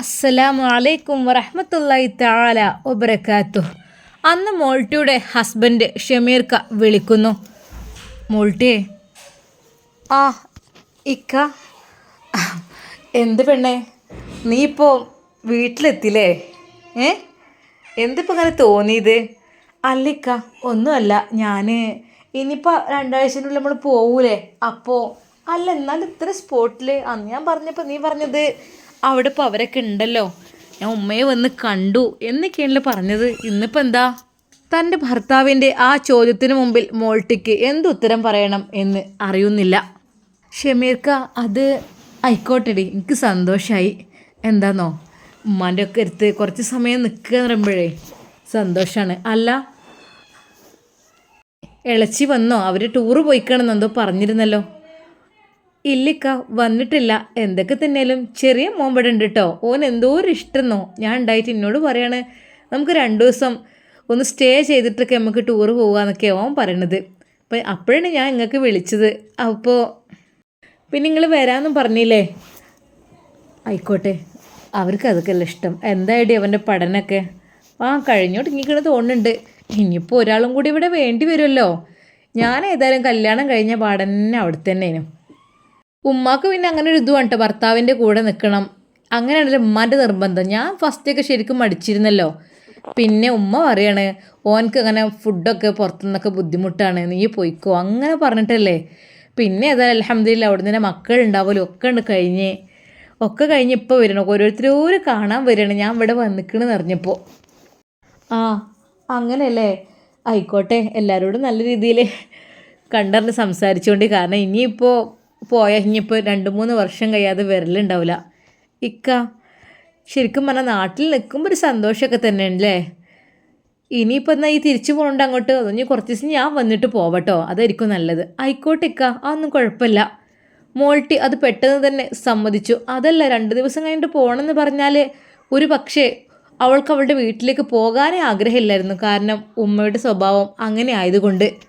അസ്സലാമു അലൈക്കും വറഹ്മത്തുള്ളാഹി താല ഒബരക്കാത്തു അന്ന് മോൾട്ടിയുടെ ഹസ്ബൻഡ് ഷമീർക്ക വിളിക്കുന്നു. മോൾട്ടി ആ ഇക്ക എന്ത് പെണ്ണേ? നീ ഇപ്പോൾ വീട്ടിലെത്തില്ലേ? ഏ? എന്തിപ്പോൾ അങ്ങനെ തോന്നിയത്? അല്ലിക്ക ഒന്നുമല്ല ഞാൻ ഇനിയിപ്പോൾ രണ്ടാഴ്ചനുള്ളിൽ നമ്മൾ പോവൂലേ? അപ്പോൾ അല്ല എന്നാലും ഇത്ര സ്പോട്ടിൽ അന്ന് ഞാൻ പറഞ്ഞപ്പോൾ നീ പറഞ്ഞത് അവിടെ ഇപ്പോൾ അവരൊക്കെ ഉണ്ടല്ലോ. ഞാൻ ഉമ്മയെ വന്ന് കണ്ടു എന്നൊക്കെയാണല്ലോ പറഞ്ഞത്. ഇന്നിപ്പോൾ എന്താ? തന്റെ ഭർത്താവിന്റെ ആ ചോദ്യത്തിന് മുമ്പിൽ മോൾട്ടിക്ക് എന്ത് ഉത്തരം പറയണം എന്ന് അറിയുന്നില്ല. ഷമീർക്ക അത് ആയിക്കോട്ടെടി. എനിക്ക് സന്തോഷമായി എന്താന്നോ? ഉമ്മാന്റെ ഒക്കെ അടുത്ത് കുറച്ച് സമയം നിൽക്കുക എന്ന് പറയുമ്പോഴേ സന്തോഷമാണ് അല്ല ഇളച്ചി വന്നോ? അവർ ടൂറ് പോയിക്കണമെന്നെന്തോ പറഞ്ഞിരുന്നല്ലോ. ഇല്ലിക്ക വന്നിട്ടില്ല. എന്തൊക്കെ തന്നെയാലും ചെറിയ മോൻ ഉണ്ട് കേട്ടോ ഓൻ എന്തോ ഒരു ഇഷ്ടമെന്നോ ഞാൻ ഉണ്ടായിട്ട് എന്നോട് പറയാണ് നമുക്ക് രണ്ടു ദിവസം ഒന്ന് സ്റ്റേ ചെയ്തിട്ടൊക്കെ നമുക്ക് ടൂറ് പോകാമെന്നൊക്കെ ഓൻ പറയണത്. അപ്പം അപ്പോഴാണ് ഞാൻ നിങ്ങൾക്ക് വിളിച്ചത്. അപ്പോൾ പിന്നെ നിങ്ങൾ വരാമെന്നും പറഞ്ഞില്ലേ? ആയിക്കോട്ടെ. അവർക്ക് അതൊക്കെ അല്ല ഇഷ്ടം എന്തായിട്ട് അവന്റെ പഠനമൊക്കെ ആ കഴിഞ്ഞോട്ട് ഇങ്ങനെ തോന്നുന്നുണ്ട്. ഇനിയിപ്പോൾ ഒരാളും കൂടി ഇവിടെ വേണ്ടി വരുമല്ലോ. ഞാൻ ഏതായാലും കല്യാണം കഴിഞ്ഞ പാടന്നെ അവിടെ തന്നെയാണ് ഉമ്മാക്ക് പിന്നെ അങ്ങനെ ഒരു ഇത് വേണ്ട ഭർത്താവിന്റെ കൂടെ നിൽക്കണം അങ്ങനെയാണല്ലോ ഉമ്മാന്റെ നിർബന്ധം. ഞാൻ ഫസ്റ്റൊക്കെ ശരിക്കും മടിച്ചിരുന്നല്ലോ. പിന്നെ ഉമ്മ പറയാണ് ഓനക്ക് അങ്ങനെ ഫുഡൊക്കെ പുറത്തുനിന്നൊക്കെ ബുദ്ധിമുട്ടാണ്. നീ പോയിക്കോ. അങ്ങനെ പറഞ്ഞിട്ടല്ലേ. പിന്നെ ഏതായാലും അലഹമ്മദില്ല അവിടെ നിന്ന് മക്കൾ ഉണ്ടാവുമല്ലോ ഒക്കെ ഉണ്ട് കഴിഞ്ഞ്. ഒക്കെ കഴിഞ്ഞ് ഇപ്പോൾ വരണം. ഓരോരുത്തരോര് കാണാൻ വരികയാണ്. ഞാൻ ഇവിടെ വന്നിക്കണെന്ന് അറിഞ്ഞപ്പോൾ ആ അങ്ങനെയല്ലേ. ആയിക്കോട്ടെ. എല്ലാവരോടും നല്ല രീതിയിൽ കണ്ടറിഞ്ഞ് സംസാരിച്ചുകൊണ്ട് കാരണം ഇനിയിപ്പോൾ പോയാൽ ഇനിയിപ്പോൾ രണ്ട് മൂന്ന് വർഷം കഴിയാതെ വരലുണ്ടാവില്ല ഇക്ക ശരിക്കും പറഞ്ഞാൽ നാട്ടിൽ നിൽക്കുമ്പോൾ ഒരു സന്തോഷമൊക്കെ തന്നെയാണല്ലേ? ഇനിയിപ്പോൾ എന്നാൽ ഈ തിരിച്ചു പോകണ്ട അങ്ങോട്ട്? അതൊന്നും കുറച്ച് ദിവസം ഞാൻ വന്നിട്ട് പോവട്ടോ. അതായിരിക്കും നല്ലത്. ആയിക്കോട്ടെ ഇക്ക അതൊന്നും കുഴപ്പമില്ല. മോൾട്ടി അത് പെട്ടെന്ന് തന്നെ സമ്മതിച്ചു. അതല്ല രണ്ട് ദിവസം കഴിഞ്ഞിട്ട് പോകണമെന്ന് പറഞ്ഞാൽ ഒരു പക്ഷേ അവൾക്ക് അവളുടെ വീട്ടിലേക്ക് പോകാനേ ആഗ്രഹമില്ലായിരുന്നു. കാരണം ഉമ്മയുടെ സ്വഭാവം അങ്ങനെ ആയതുകൊണ്ട്.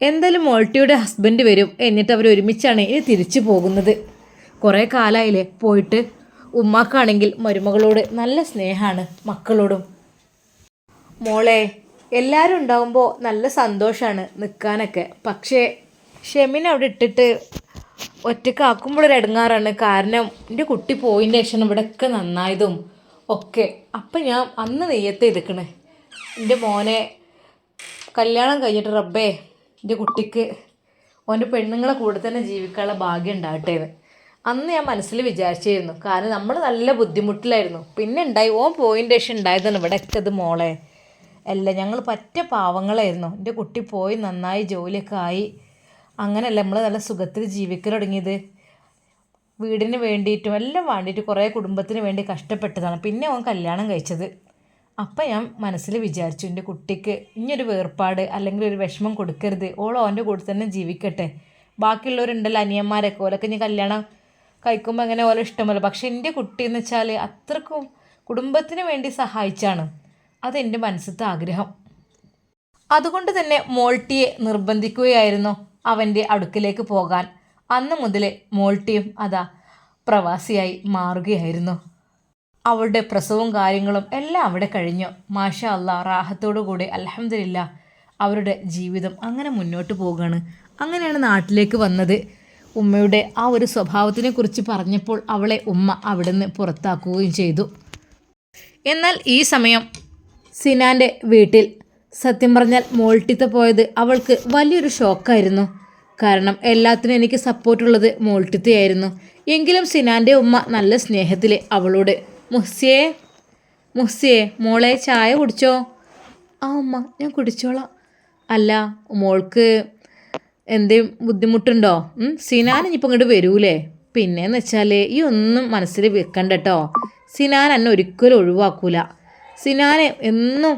എന്തായാലും മോൾട്ടിയുടെ ഹസ്ബൻഡ് വരും. എന്നിട്ട് അവർ ഒരുമിച്ചാണ് ഇനി തിരിച്ചു പോകുന്നത്. കുറേ കാലമായില്ലേ പോയിട്ട്. ഉമ്മാക്കാണെങ്കിൽ മരുമകളോട് നല്ല സ്നേഹമാണ് മക്കളോടും. മോളെ എല്ലാവരും ഉണ്ടാകുമ്പോൾ നല്ല സന്തോഷമാണ് നിൽക്കാനൊക്കെ പക്ഷേ ഷെമിനെ അവിടെ ഇട്ടിട്ട് ഒറ്റക്കാക്കുമ്പോഴൊരു ഇടങ്ങാറാണ്. കാരണം എന്റെ കുട്ടി പോയിന്റെ ശേഷം ഇവിടെയൊക്കെ നന്നായതും ഒക്കെ. അപ്പം ഞാൻ അന്ന് നെയ്യത്തെ എടുക്കണേ. എന്റെ മോനെ കല്യാണം കഴിഞ്ഞിട്ട് റബ്ബേ എന്റെ കുട്ടിക്ക് ഓന്റെ പെണ്ണുങ്ങളെ കൂടെ തന്നെ ജീവിക്കാനുള്ള ഭാഗ്യം ഉണ്ടാകട്ടെ എന്ന് അന്ന് ഞാൻ മനസ്സിൽ വിചാരിച്ചിരുന്നു കാരണം നമ്മൾ നല്ല ബുദ്ധിമുട്ടിലായിരുന്നു. പിന്നെ ഉണ്ടായി ഓൻ പോയിന്റെ ശേഷം ഉണ്ടായതാണ് ഇവിടെയൊക്കെ അത് മോളെ. അല്ല ഞങ്ങൾ പറ്റ പാവങ്ങളായിരുന്നു. എന്റെ കുട്ടി പോയി നന്നായി ജോലിയൊക്കെ ആയി. അങ്ങനെയല്ല നമ്മൾ നല്ല സുഖത്തിൽ ജീവിക്കാൻ തുടങ്ങിയത്. വീടിന് വേണ്ടിയിട്ടും എല്ലാം വേണ്ടിയിട്ട് കുറേ കുടുംബത്തിന് വേണ്ടി കഷ്ടപ്പെട്ടതാണ്. പിന്നെ അവൻ കല്യാണം കഴിച്ചത്. അപ്പം ഞാൻ മനസ്സിൽ വിചാരിച്ചു എന്റെ കുട്ടിക്ക് ഇനിയൊരു വേർപാട് അല്ലെങ്കിൽ ഒരു വിഷമം കൊടുക്കരുത്. ഓളോ ഓന്റെ കൂടെ തന്നെ ജീവിക്കട്ടെ. ബാക്കിയുള്ളവരുണ്ടല്ലോ അനിയന്മാരൊക്കെ. ഓലൊക്കെ ഇനി കല്യാണം കഴിക്കുമ്പോൾ അങ്ങനെ ഓരോ ഇഷ്ടമല്ല പക്ഷെ എന്റെ കുട്ടി എന്ന് വെച്ചാൽ അത്രക്കും കുടുംബത്തിന് വേണ്ടി സഹായിച്ചാണ്. അതെന്റെ മനസ്സിലത്തെ ആഗ്രഹം. അതുകൊണ്ട് തന്നെ മോൾട്ടിയെ നിർബന്ധിക്കുകയായിരുന്നു അവന്റെ അടുക്കിലേക്ക് പോകാൻ. അന്ന് മുതലേ മോൾട്ടിയും അതാ പ്രവാസിയായി മാറുകയായിരുന്നു. അവളുടെ പ്രസവവും കാര്യങ്ങളും എല്ലാം അവിടെ കഴിഞ്ഞു. മാഷ അല്ല റാഹത്തോടു കൂടെ അലഹമില്ല അവരുടെ ജീവിതം അങ്ങനെ മുന്നോട്ട് പോവുകയാണ്. അങ്ങനെയാണ് നാട്ടിലേക്ക് വന്നത്. ഉമ്മയുടെ ആ ഒരു സ്വഭാവത്തിനെ കുറിച്ച് പറഞ്ഞപ്പോൾ അവളെ ഉമ്മ അവിടെ നിന്ന് പുറത്താക്കുകയും ചെയ്തു. എന്നാൽ ഈ സമയം സിനാന്റെ വീട്ടിൽ സത്യം പറഞ്ഞാൽ മോൾട്ടിത്ത പോയത് അവൾക്ക് വലിയൊരു ഷോക്കായിരുന്നു. കാരണം എല്ലാത്തിനും എനിക്ക് സപ്പോർട്ടുള്ളത് മോൾട്ടിത്തയായിരുന്നു. എങ്കിലും സിനാന്റെ ഉമ്മ നല്ല സ്നേഹത്തിൽ അവളോട് മുഹ്സിയെ മുസ്സിയെ മോളെ ചായ കുടിച്ചോ? ആ ഉമ്മ ഞാൻ കുടിച്ചോളാം. അല്ല മോൾക്ക് എന്തേലും ബുദ്ധിമുട്ടുണ്ടോ? സിനാൻ ഇനിയിപ്പോൾ ഇങ്ങോട്ട് വരൂലേ? പിന്നെയെന്ന് വെച്ചാൽ ഈ ഒന്നും മനസ്സിൽ വെക്കണ്ട കേട്ടോ സിനാൻ എന്നെ ഒരിക്കലും ഒഴിവാക്കൂല. സിനാൻ എന്നും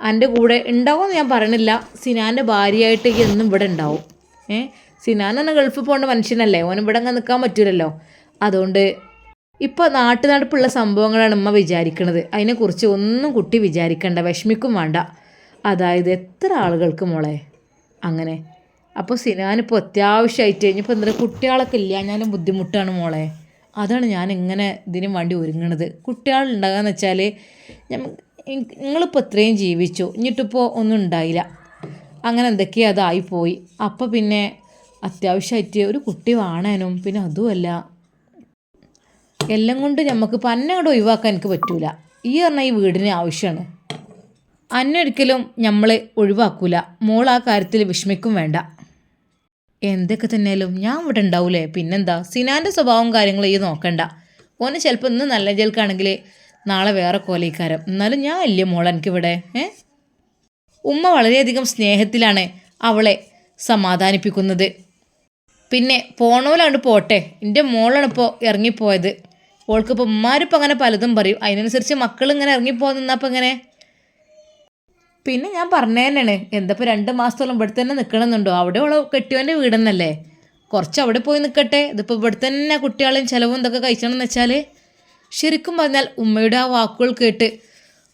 എന്റെ കൂടെ ഉണ്ടാവുമെന്ന് ഞാൻ പറയണില്ല. സിനാന്റെ ഭാര്യയായിട്ട് എന്നും ഇവിടെ ഉണ്ടാവും ഏ? സിനാൻ തന്നെ ഗൾഫിൽ പോകേണ്ട മനുഷ്യനല്ലേ? ഓൻ ഇവിടെ അങ്ങ് നിൽക്കാൻ പറ്റൂലല്ലോ. അതുകൊണ്ട് ഇപ്പോൾ നാട്ടു നടപ്പുള്ള സംഭവങ്ങളാണ് ഉമ്മ വിചാരിക്കണത്. അതിനെക്കുറിച്ച് ഒന്നും കുട്ടി വിചാരിക്കണ്ട വിഷമിക്കും വേണ്ട. അതായത് എത്ര ആളുകൾക്ക് മോളെ? അങ്ങനെ. അപ്പോൾ സിനാനിപ്പോൾ അത്യാവശ്യമായിട്ട് ഇനിയിപ്പോൾ എന്താ കുട്ടികളൊക്കെ ഇല്ല ഞാനും ബുദ്ധിമുട്ടാണ് മോളെ. അതാണ് ഞാൻ ഇങ്ങനെ ഇതിനും വേണ്ടി ഒരുങ്ങണത്. കുട്ടികളുണ്ടാകാന്ന് വെച്ചാൽ നിങ്ങളിപ്പോൾ ഇത്രയും ജീവിച്ചു. എന്നിട്ടിപ്പോൾ ഒന്നും ഉണ്ടായില്ല. അങ്ങനെ എന്തൊക്കെയോ അതായിപ്പോയി അപ്പോൾ പിന്നെ അത്യാവശ്യമായിട്ട് ഒരു കുട്ടി വേണേനും പിന്നെ അതുമല്ല എല്ലാം കൊണ്ട് നമുക്ക് ഇപ്പം അന്നെ ഒഴിവാക്കാൻ എനിക്ക് പറ്റൂല. ഈ പറഞ്ഞ ഈ വീടിന് ആവശ്യമാണ് അന്നൊരിക്കലും നമ്മൾ ഒഴിവാക്കൂല. മോൾ ആ കാര്യത്തിൽ വിഷമിക്കും വേണ്ട. എന്തൊക്കെ തന്നെയാലും ഞാൻ ഇവിടെ ഉണ്ടാവൂലേ. പിന്നെന്താ? സിനാന്റെ സ്വഭാവം കാര്യങ്ങളും ഈ നോക്കണ്ട. ഓന് ചിലപ്പോൾ ഇന്ന് നല്ല ജൽക്കാണെങ്കിൽ നാളെ വേറെ കോലയിക്കാരം എന്നാലും ഞാൻ അല്ലേ മോൾ എനിക്കിവിടെ ഏ? ഉമ്മ വളരെയധികം സ്നേഹത്തിലാണ് അവളെ സമാധാനിപ്പിക്കുന്നത്. പിന്നെ പോണോലാണ് പോട്ടെ. എന്റെ മോളാണിപ്പോൾ ഇറങ്ങിപ്പോയത്. ഓൾക്കിപ്പോൾ ഉമ്മാരിപ്പോൾ അങ്ങനെ പലതും പറയും. അതിനനുസരിച്ച് മക്കൾ ഇങ്ങനെ ഇറങ്ങിപ്പോകുന്നപ്പോൾ ഇങ്ങനെ പിന്നെ ഞാൻ പറഞ്ഞു തന്നെയാണ് എന്തപ്പോൾ രണ്ട് മാസത്തോളം ഇവിടെ തന്നെ നിൽക്കണമെന്നുണ്ടോ അവിടെ ഉള്ള കെട്ടിയോന്റെ വീടെന്നല്ലേ? കുറച്ച് അവിടെ പോയി നിൽക്കട്ടെ ഇതിപ്പോൾ ഇവിടെ തന്നെ കുട്ടികളെയും ചിലവും ഇതൊക്കെ കഴിച്ചണമെന്ന് വെച്ചാൽ ശരിക്കും പറഞ്ഞാൽ ഉമ്മയുടെ ആ വാക്കുകൾ കേട്ട്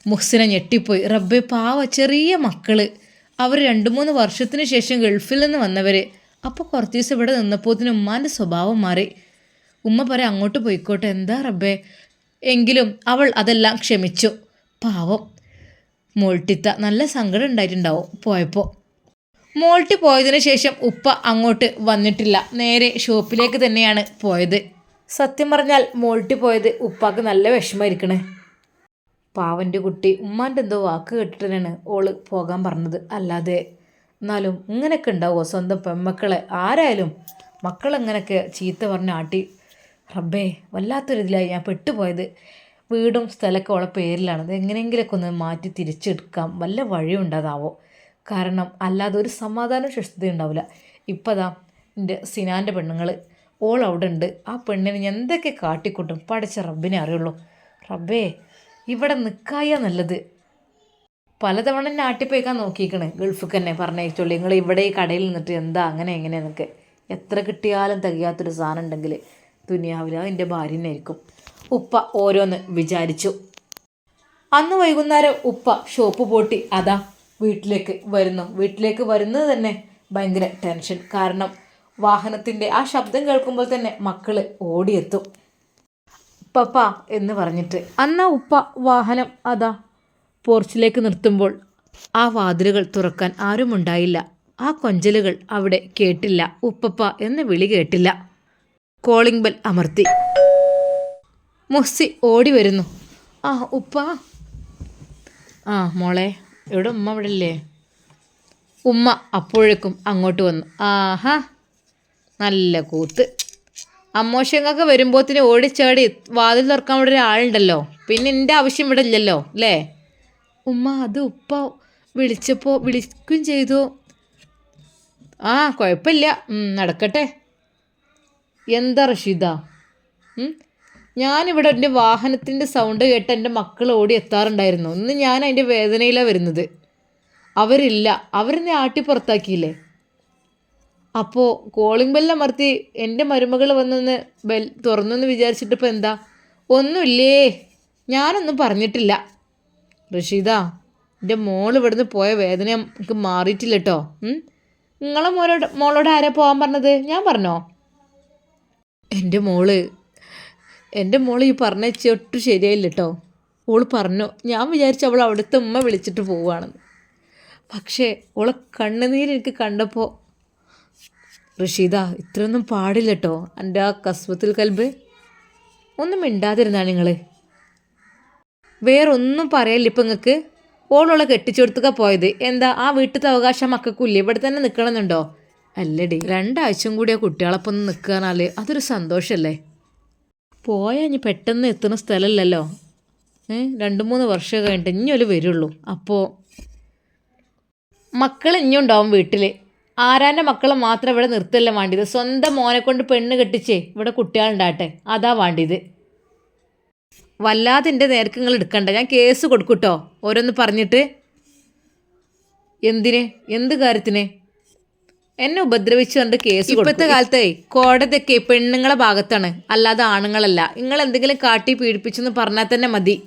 മുഹ്സിനെ ഞെട്ടിപ്പോയി. റബ്ബെ പാവ ചെറിയ മക്കൾ. അവർ രണ്ട് മൂന്ന് വർഷത്തിന് ശേഷം ഗൾഫിൽ നിന്ന് വന്നവർ അപ്പോൾ കുറച്ച് ദിവസം ഇവിടെ നിന്നപ്പോത്തിന് ഉമ്മാന്റെ സ്വഭാവം മാറി. ഉമ്മ പറയാം അങ്ങോട്ട് പോയിക്കോട്ടെ. എന്താ റബ്ബേ? എങ്കിലും അവൾ അതെല്ലാം ക്ഷമിച്ചു. പാവം. മോൾട്ടിത്ത നല്ല സങ്കടം ഉണ്ടായിട്ടുണ്ടാവും പോയപ്പോൾ മോൾട്ടി പോയതിനു ശേഷം ഉപ്പ അങ്ങോട്ട് വന്നിട്ടില്ല. നേരെ ഷോപ്പിലേക്ക് തന്നെയാണ് പോയത്. സത്യം പറഞ്ഞാൽ മോൾട്ടി പോയത് ഉപ്പാക്ക് നല്ല വിഷമമായിരിക്കണേ. പാവന്റെ കുട്ടി ഉമ്മാന്റെ എന്തോ വാക്ക് കേട്ടിട്ടാണ് ഓൾ പോകാൻ പറഞ്ഞത്. അല്ലാതെ എന്നാലും ഇങ്ങനെയൊക്കെ ഉണ്ടാവുമോ സ്വന്തം പെമ്മക്കളെ ആരായാലും മക്കളെങ്ങനെയൊക്കെ ചീത്ത പറഞ്ഞ് ആട്ടി റബ്ബേ വല്ലാത്തൊരിതിലായി ഞാൻ പെട്ടുപോയത്. വീടും സ്ഥലമൊക്കെ അവളെ പേരിലാണ്. അത് എങ്ങനെയെങ്കിലൊക്കെ ഒന്ന് മാറ്റി തിരിച്ചെടുക്കാം. വല്ല വഴിയുണ്ടാതാവോ കാരണം അല്ലാതെ ഒരു സമാധാന സ്വസ്ഥത ഉണ്ടാവില്ല. ഇപ്പം അതാ എന്റെ സിനാന്റെ പെണ്ണുങ്ങൾ. ഓൾ അവിടെ ഉണ്ട്. ആ പെണ്ണിനെ ഞാൻ എന്തൊക്കെ കാട്ടിക്കൂട്ടും? പഠിച്ച റബ്ബിനെ അറിയുള്ളൂ. റബ്ബേ ഇവിടെ നിൽക്കായ നല്ലത്. പലതവണ നാട്ടിപ്പോയിക്കാൻ നോക്കിയിരിക്കണ്. ഗൾഫിൽ തന്നെ പറഞ്ഞേച്ചോളൂ നിങ്ങൾ ഇവിടെ ഈ കടയിൽ നിന്നിട്ട് എന്താ അങ്ങനെ എങ്ങനെയെന്നൊക്കെ എത്ര കിട്ടിയാലും തികയാത്തൊരു സാധനം ഉണ്ടെങ്കിൽ. ദുനിയാവിൽ ഭാര്യ ഭാര്യനായിരിക്കും. ഉപ്പ ഓരോന്ന് വിചാരിച്ചു. അന്ന് വൈകുന്നേരം ഉപ്പ ഷോപ്പ് പൂട്ടി. അതാ വീട്ടിലേക്ക് വരുന്നു. വീട്ടിലേക്ക് വരുന്നത് തന്നെ ഭയങ്കര ടെൻഷൻ കാരണം വാഹനത്തിന്റെ ആ ശബ്ദം കേൾക്കുമ്പോൾ തന്നെ മക്കൾ ഓടിയെത്തും. പപ്പ എന്ന് പറഞ്ഞിട്ട് അന്ന് ഉപ്പ വാഹനം അതാ പോർച്ചിലേക്ക് നിർത്തുമ്പോൾ ആ വാതിലുകൾ തുറക്കാൻ ആരുമുണ്ടായില്ല. ആ കൊഞ്ചലുകൾ അവിടെ കേട്ടില്ല. ഉപ്പപ്പ എന്ന് വിളി കേട്ടില്ല. കോളിംഗ് ബെൽ അമർത്തി. മുസ്സി ഓടി വരുന്നു. ആ ഉപ്പ. ആ മോളെ എവിടെ ഉമ്മ ഇല്ലേ ഉമ്മ അപ്പോഴേക്കും അങ്ങോട്ട് വന്നു. ആഹാ നല്ല കൂത്ത്. അമ്മോശങ്ങൊക്കെ വരുമ്പോത്തിന് ഓടിച്ചാടി വാതിൽ തുറക്കാൻ ഇവിടെ ഒരാളുണ്ടല്ലോ. പിന്നെ എന്റെ ആവശ്യം ഇവിടെ ഇല്ലല്ലോ അല്ലേ? ഉമ്മ അത് ഉപ്പ വിളിച്ചപ്പോൾ വിളിക്കുകയും ചെയ്തു. ആ കുഴപ്പമില്ല. നടക്കട്ടെ. എന്താ റഷീദ? ഞാനിവിടെ എന്റെ വാഹനത്തിന്റെ സൗണ്ട് കേട്ട് എന്റെ മക്കൾ ഓടി എത്താറുണ്ടായിരുന്നു. ഇന്ന് ഞാൻ അതിന്റെ വേദനയിലാണ് വരുന്നത്. അവരില്ല. അവരെന്നെ ആട്ടി പുറത്താക്കിയില്ലേ? അപ്പോൾ കോളിംഗ് ബെല്ല് അമർത്തി എന്റെ മരുമകൾ വന്നൊന്ന് ബെൽ തുറന്നെന്ന് വിചാരിച്ചിട്ടിപ്പോൾ എന്താ? ഒന്നുമില്ലേ? ഞാനൊന്നും പറഞ്ഞിട്ടില്ല. റഷീദ എന്റെ മോൾ ഇവിടുന്ന് പോയ വേദന എനിക്ക് മാറിയിട്ടില്ല കേട്ടോ നിങ്ങളെ മോളോട് മോളോട് ആരാ പോകാൻ പറഞ്ഞത്? ഞാൻ പറഞ്ഞോ? എന്റെ മോൾ. എന്റെ മോൾ ഈ പറഞ്ഞ ഒട്ടും ശരിയായില്ല കേട്ടോ ഓൾ പറഞ്ഞു ഞാൻ വിചാരിച്ചു അവൾ അവിടുത്തെ ഉമ്മ വിളിച്ചിട്ട് പോവുകയാണെന്ന്. പക്ഷേ ഓളെ കണ്ണുനീര് എനിക്ക് കണ്ടപ്പോൾ റഷീദ ഇത്രയൊന്നും പാടില്ല കേട്ടോ എന്റെ ആ കസ്വത്തിൽ കൽബ്. ഒന്നും മിണ്ടാതിരുന്നാ നിങ്ങൾ വേറൊന്നും പറയല്ല ഇപ്പം നിങ്ങൾക്ക് ഓളോളെ കെട്ടിച്ചെടുത്തുക പോയത്. എന്താ ആ വീട്ടിലത്തെ അവകാശം മക്കൾക്കില്ല? ഇവിടെ തന്നെ നിൽക്കണമെന്നുണ്ടോ അല്ലടി രണ്ടാഴ്ചയും കൂടി ആ കുട്ടികളൊപ്പം നിൽക്കാനാൽ അതൊരു സന്തോഷമല്ലേ പോയാൽ ഇനി പെട്ടെന്ന് എത്തുന്ന സ്ഥലമല്ലല്ലോ ഏ രണ്ട് മൂന്ന് വർഷം കഴിഞ്ഞിട്ട് ഇനി ഒരു വരുള്ളൂ. അപ്പോൾ മക്കൾ ഇനിയും ഉണ്ടാവും വീട്ടിൽ ആരാന്റെ മക്കളെ മാത്രം ഇവിടെ നിർത്തല്ല വേണ്ടിയത്? സ്വന്തം മോനെ കൊണ്ട് പെണ്ണ് കെട്ടിച്ചേ ഇവിടെ കുട്ടികളുണ്ടാട്ടെ അതാ വേണ്ടിയത്. വല്ലാതെ എന്റെ നേർക്ക് നിങ്ങൾ എടുക്കണ്ട. ഞാൻ കേസ് കൊടുക്കൂട്ടോ. ഓരോന്ന് പറഞ്ഞിട്ട്. എന്തിന്? എന്ത് കാര്യത്തിന്? എന്നെ ഉപദ്രവിച്ചു കൊണ്ട് കേസ് ഇപ്പോഴത്തെ കാലത്തെ കോടതിയൊക്കെ പെണ്ണുങ്ങളെ ഭാഗത്താണ്. അല്ലാതെ ആണുങ്ങളല്ല. നിങ്ങൾ എന്തെങ്കിലും കാട്ടി പീഡിപ്പിച്ചെന്ന് പറഞ്ഞാൽ തന്നെ മതി.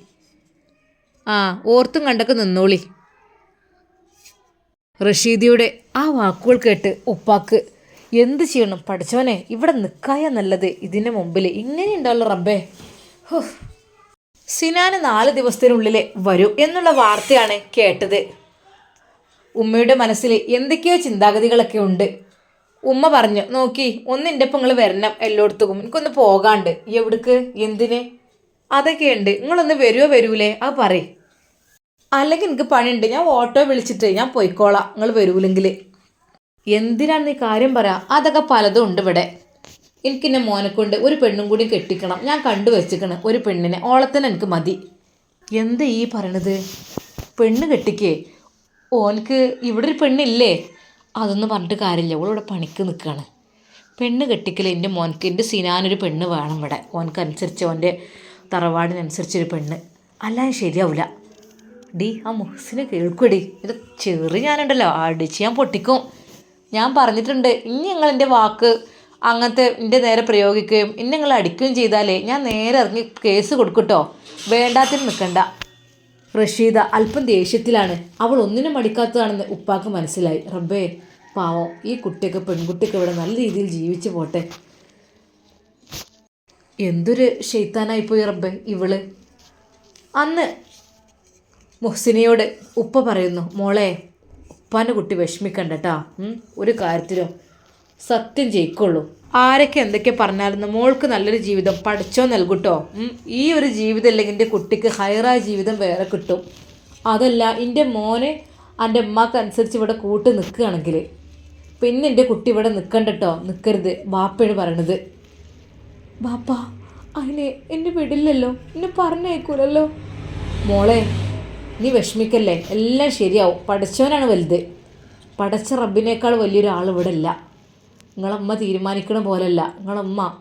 ആ ഓർത്തും കണ്ടൊക്കെ നിന്നോളി. റഷീദിയുടെ ആ വാക്കുകൾ കേട്ട് ഉപ്പാക്ക് എന്ത് ചെയ്യണം? പഠിച്ചവനെ ഇവിടെ നിൽക്കായ നല്ലത്. ഇതിന്റെ മുമ്പിൽ ഇങ്ങനെ ഉണ്ടാവുള്ള റബ്ബേ. സിനാന് നാല് ദിവസത്തിനുള്ളിൽ വരും എന്നുള്ള വാർത്തയാണ് കേട്ടത്. ഉമ്മയുടെ മനസ്സിൽ എന്തൊക്കെയോ ചിന്താഗതികളൊക്കെ ഉണ്ട്. ഉമ്മ പറഞ്ഞു നോക്കി ഒന്ന് എന്റെ ഇപ്പം നിങ്ങൾ വരണം എല്ലായിടത്തും എനിക്കൊന്ന് പോകാണ്ട്. എവിടേക്ക്? എന്തിന്? അതൊക്കെ ഉണ്ട്. നിങ്ങളൊന്ന് വരുമോ വരൂലേ? അത് പറയും. അല്ലെങ്കിൽ എനിക്ക് പണിയുണ്ട്. ഞാൻ ഓട്ടോ വിളിച്ചിട്ട് ഞാൻ പോയിക്കോളാം. നിങ്ങൾ വരൂലെങ്കിൽ എന്തിനാണ് നീ കാര്യം പറ? അതൊക്കെ പലതും ഉണ്ട് ഇവിടെ. എനിക്കിന്നെ മോനെ കൊണ്ട് ഒരു പെണ്ണും കൂടി കെട്ടിക്കണം. ഞാൻ കണ്ടു വെച്ചിക്കണം ഒരു പെണ്ണിനെ. ഓളത്തന്നെ എനിക്ക് മതി. എന്താ ഈ പറയണത്? പെണ്ണ് കെട്ടിക്കേ. ഓനക്ക് ഇവിടെ ഒരു പെണ്ണില്ലേ? അതൊന്നും പറഞ്ഞിട്ട് കാര്യമില്ല. ഓളിവിടെ പണിക്ക് നിൽക്കുകയാണ് പെണ്ണ് കെട്ടിക്കൽ എന്റെ മോനക്ക് എന്റെ സിനാനൊരു പെണ്ണ് വേണം ഇവിടെ. ഓനക്ക് അനുസരിച്ച് ഓന്റെ തറവാടിനനുസരിച്ചൊരു പെണ്ണ്. അല്ലാതെ ശരിയാവില്ല ഡി ആ മുഹസിനെ കേൾക്കുടി ഇത് ചെറു ഞാനുണ്ടല്ലോ. അടിച്ച് ഞാൻ പൊട്ടിക്കും. ഞാൻ പറഞ്ഞിട്ടുണ്ട് ഇനി ഞങ്ങൾ എന്റെ വാക്ക് അങ്ങനത്തെ എന്റെ നേരെ പ്രയോഗിക്കുകയും ഇനി നിങ്ങൾ അടിക്കുകയും ചെയ്താലേ ഞാൻ നേരെ ഇറങ്ങി കേസ് കൊടുക്കട്ടോ വേണ്ടാത്തിന് നിൽക്കണ്ട. റഷീദ അല്പം ദേഷ്യത്തിലാണ്. അവൾ ഒന്നിനും മടിക്കാത്തതാണെന്ന് ഉപ്പാക്ക് മനസ്സിലായി. റബ്ബേ പാവം ഈ കുട്ടിയൊക്കെ പെൺകുട്ടിയൊക്കെ ഇവിടെ നല്ല രീതിയിൽ ജീവിച്ചു പോട്ടെ. എന്തൊരു ഷെയ്ത്താനായിപ്പോയി റബ്ബേ ഇവൾ. അന്ന് മുഹ്സിനയോട് ഉപ്പ പറയുന്നു മോളെ ഉപ്പാന്റെ കുട്ടി വിഷമിക്കണ്ട കേട്ടോ ഒരു കാര്യത്തിലും. സത്യം ജയിക്കുള്ളൂ. ആരൊക്കെ എന്തൊക്കെ പറഞ്ഞാലും മോൾക്ക് നല്ലൊരു ജീവിതം പഠിച്ചോ നൽകുട്ടോ? ഈ ഒരു ജീവിതം അല്ലെങ്കിൽ എന്റെ കുട്ടിക്ക് ഹയറായ ജീവിതം വേറെ കിട്ടും. അതല്ല എന്റെ മോനെ എന്റെ ഉമ്മാക്ക് അനുസരിച്ച് ഇവിടെ കൂട്ട് നിൽക്കുകയാണെങ്കിൽ പിന്നെ എന്റെ കുട്ടി ഇവിടെ നിൽക്കണ്ട കേട്ടോ നിൽക്കരുത്. ബാപ്പയാണ് പറയണത്. ബാപ്പ അതിനെ എന്നെ വിടില്ലല്ലോ. എന്നെ പറഞ്ഞേക്കൂലല്ലോ മോളെ നീ വിഷമിക്കല്ലേ? എല്ലാം ശരിയാവും. പഠിച്ചവനാണ് വലുത്. പഠിച്ച റബ്ബിനേക്കാൾ വലിയൊരാൾ ഇവിടെ ഇല്ല. നിങ്ങളമ്മ തീരുമാനിക്കണ പോലല്ല. നിങ്ങളമ്മ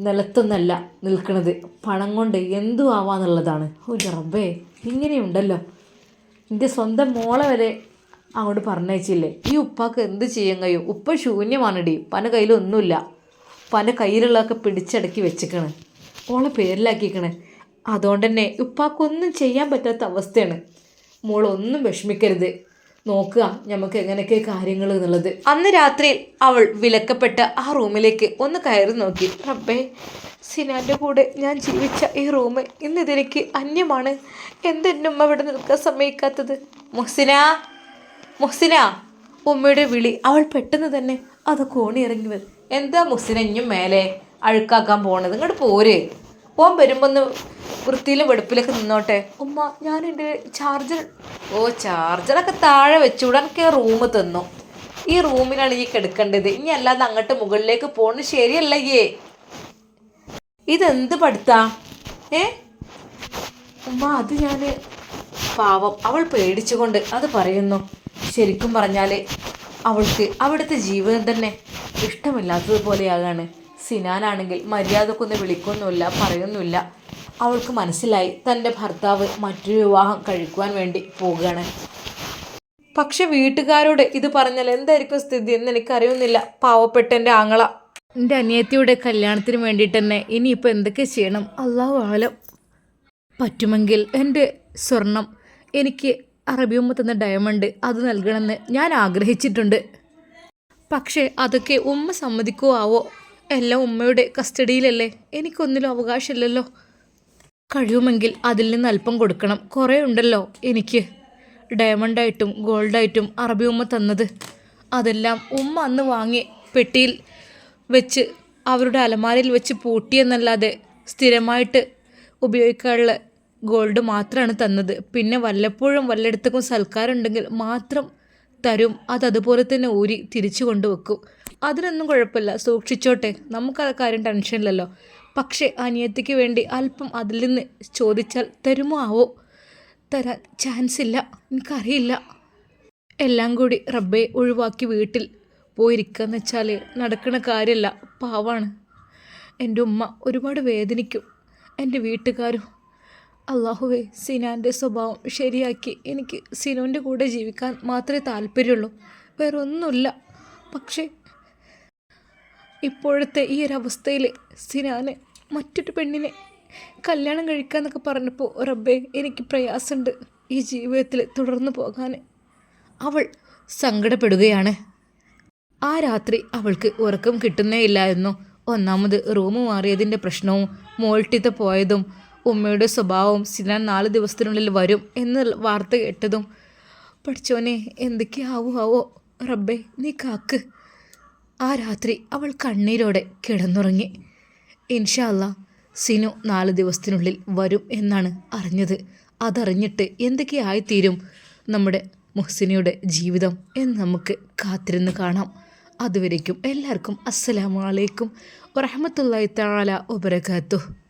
നിലത്തൊന്നല്ല നിൽക്കുന്നത് പണം കൊണ്ട് എന്തു ആവാന്നുള്ളതാണ്. എന്റെ റബ്ബേ ഇങ്ങനെയുണ്ടല്ലോ. എന്റെ സ്വന്തം മോളെ വരെ അങ്ങോട്ട് പറഞ്ഞയച്ചില്ലേ? ഈ ഉപ്പാക്ക് എന്ത് ചെയ്യാൻ കഴിയും? ഉപ്പ ശൂന്യമാണിടി. പന കയ്യിലൊന്നുമില്ല പന കയ്യിലുള്ളതൊക്കെ പിടിച്ചടക്കി വെച്ചിക്കണ്. ഓളെ പേരിലാക്കിക്കണ്. അതുകൊണ്ട് തന്നെ ഉപ്പാക്കൊന്നും ചെയ്യാൻ പറ്റാത്ത അവസ്ഥയാണ്. മോളൊന്നും വിഷമിക്കരുത്. നോക്കുക നമുക്ക് എങ്ങനെയൊക്കെ കാര്യങ്ങൾ എന്നുള്ളത്. അന്ന് രാത്രി അവൾ വിലക്കപ്പെട്ട ആ റൂമിലേക്ക് ഒന്ന് കയറി നോക്കി. റബ്ബേ സിനാന്റെ കൂടെ ഞാൻ ജീവിച്ച ഈ റൂം ഇന്ന് അന്യമാണ്. എന്തെന്റെ ഉമ്മ ഇവിടെ നിൽക്കാൻ സമ്മതിക്കാത്തത്? മുഹ്സിന മുഹ്സിന. ഉമ്മയുടെ വിളി അവൾ പെട്ടെന്ന് തന്നെ അത് കോണി ഇറങ്ങി വരും എന്താ മുഹ്സിന ഇഞ്ഞും മേലെ അഴുക്കാക്കാൻ പോണത്? ഇങ്ങോട്ട് പോര്. ഓൻ വരുമ്പോൾ ഒന്ന് വൃത്തിയിലും വെടുപ്പിലൊക്കെ നിന്നോട്ടെ. ഉമ്മ ഞാൻ എന്റെ ചാർജർ ഓ ചാർജറൊക്കെ താഴെ വെച്ചുകൂടെ എനിക്ക് റൂം തന്നു. ഈ റൂമിലാണ് ഈ കിടക്കേണ്ടത്. ഇനി അല്ലാതെ അങ്ങോട്ട് മുകളിലേക്ക് പോകുന്നത് ശരിയല്ല ഏ ഇതെന്ത് പഠിത്താ? ഏ? ഉമ്മ അത് ഞാൻ പാവം. അവൾ പേടിച്ചുകൊണ്ട് അത് പറയുന്നു. ശരിക്കും പറഞ്ഞാൽ അവൾക്ക് അവിടുത്തെ ജീവിതം തന്നെ ഇഷ്ടമില്ലാത്തതുപോലെയാകാണ്. സിനാനാണെങ്കിൽ മര്യാദക്കൊന്ന് വിളിക്കൊന്നുമില്ല പറയുന്നില്ല അവൾക്ക് മനസ്സിലായി തന്റെ ഭർത്താവ് മറ്റൊരു വിവാഹം കഴിക്കുവാൻ വേണ്ടി പോവുകയാണ്. പക്ഷെ വീട്ടുകാരോട് ഇത് പറഞ്ഞാൽ എന്തായിരിക്കും സ്ഥിതി എന്ന് എനിക്കറിയുന്നില്ല. പാവപ്പെട്ട എന്റെ ആങ്ങള. എന്റെ അനിയത്തിയുടെ കല്യാണത്തിന് വേണ്ടിയിട്ട് തന്നെ ഇനിയിപ്പോൾ എന്തൊക്കെ ചെയ്യണം? അള്ളാഹു ആലം. പറ്റുമെങ്കിൽ എന്റെ സ്വർണം എനിക്ക് അറബിയമ്മ തന്ന ഡയമണ്ട് അത് നൽകണമെന്ന് ഞാൻ ആഗ്രഹിച്ചിട്ടുണ്ട്. പക്ഷേ അതൊക്കെ ഉമ്മ സമ്മതിക്കുവോ ആവോ? എല്ലാം ഉമ്മയുടെ കസ്റ്റഡിയിലല്ലേ? എനിക്കൊന്നിലും അവകാശമില്ലല്ലോ. കഴിയുമെങ്കിൽ അതിൽ നിന്ന് അല്പം കൊടുക്കണം. കുറേ ഉണ്ടല്ലോ എനിക്ക്. ഡയമണ്ടായിട്ടും ഗോൾഡായിട്ടും അറബി ഉമ്മ തന്നത്. അതെല്ലാം ഉമ്മ അന്ന് വാങ്ങി പെട്ടിയിൽ വെച്ച് അവരുടെ അലമാരയിൽ വെച്ച് പൂട്ടിയെന്നല്ലാതെ സ്ഥിരമായിട്ട് ഉപയോഗിക്കാനുള്ള ഗോൾഡ് മാത്രമാണ് തന്നത്. പിന്നെ വല്ലപ്പോഴും വല്ലയിടത്തേക്കും സൽക്കാരുണ്ടെങ്കിൽ മാത്രം തരും. അത് അതുപോലെ തന്നെ ഊരി തിരിച്ചു കൊണ്ടുവെക്കും. അതിനൊന്നും കുഴപ്പമില്ല. സൂക്ഷിച്ചോട്ടെ. നമുക്കത് കാര്യം ടെൻഷനില്ലല്ലോ. പക്ഷേ അനിയത്തിക്ക് വേണ്ടി അല്പം അതിൽ നിന്ന് ചോദിച്ചാൽ തരുമോ ആവോ? തരാൻ ചാൻസ് ഇല്ല. എനിക്കറിയില്ല. എല്ലാം കൂടി റബ്ബെ ഒഴിവാക്കി വീട്ടിൽ പോയിരിക്കാന്ന് വെച്ചാൽ നടക്കുന്ന കാര്യമല്ല പാവാണ്. എന്റെ ഉമ്മ ഒരുപാട് വേദനിക്കും. എന്റെ വീട്ടുകാരും അള്ളാഹുവെ സിനാന്റെ സ്വഭാവം ശരിയാക്കി എനിക്ക് സിനുവിന്റെ കൂടെ ജീവിക്കാൻ മാത്രമേ താല്പര്യമുള്ളൂ. വേറൊന്നുമില്ല. പക്ഷേ ഇപ്പോഴത്തെ ഈ ഒരവസ്ഥയിൽ സിനാന് മറ്റൊരു പെണ്ണിനെ കല്യാണം കഴിക്കാന്നൊക്കെ പറഞ്ഞപ്പോൾ റബ്ബേ എനിക്ക് പ്രയാസമുണ്ട് ഈ ജീവിതത്തിൽ തുടർന്നു പോകാൻ അവൾ സങ്കടപ്പെടുകയാണ്. ആ രാത്രി അവൾക്ക് ഉറക്കം കിട്ടുന്നേ ഇല്ലായിരുന്നു. ഒന്നാമത് റൂം മാറിയതിന്റെ പ്രശ്നവും മോൾട്ടിത്ത് പോയതും ഉമ്മയുടെ സ്വഭാവവും സിനാൻ നാല് ദിവസത്തിനുള്ളിൽ വരും എന്ന് വാർത്ത കേട്ടതും. പഠിച്ചോനെ എന്തൊക്കെയാവോ ആവോ? റബ്ബേ നീ കാക്ക്. ആ രാത്രി അവൾ കണ്ണീരോടെ കിടന്നുറങ്ങി. ഇൻഷാല്ല സിനു നാല് ദിവസത്തിനുള്ളിൽ വരും എന്നാണ് അറിഞ്ഞത്. അതറിഞ്ഞിട്ട് എന്തൊക്കെയായിത്തീരും നമ്മുടെ മുഹ്സിനിയുടെ ജീവിതം എന്ന് നമുക്ക് കാത്തിരുന്ന് കാണാം. അതുവരേക്കും എല്ലാവർക്കും അസ്സലാമലൈക്കും അലൈക്കും വറഹമത്തല്ലായി താല വബറകാതുഹു.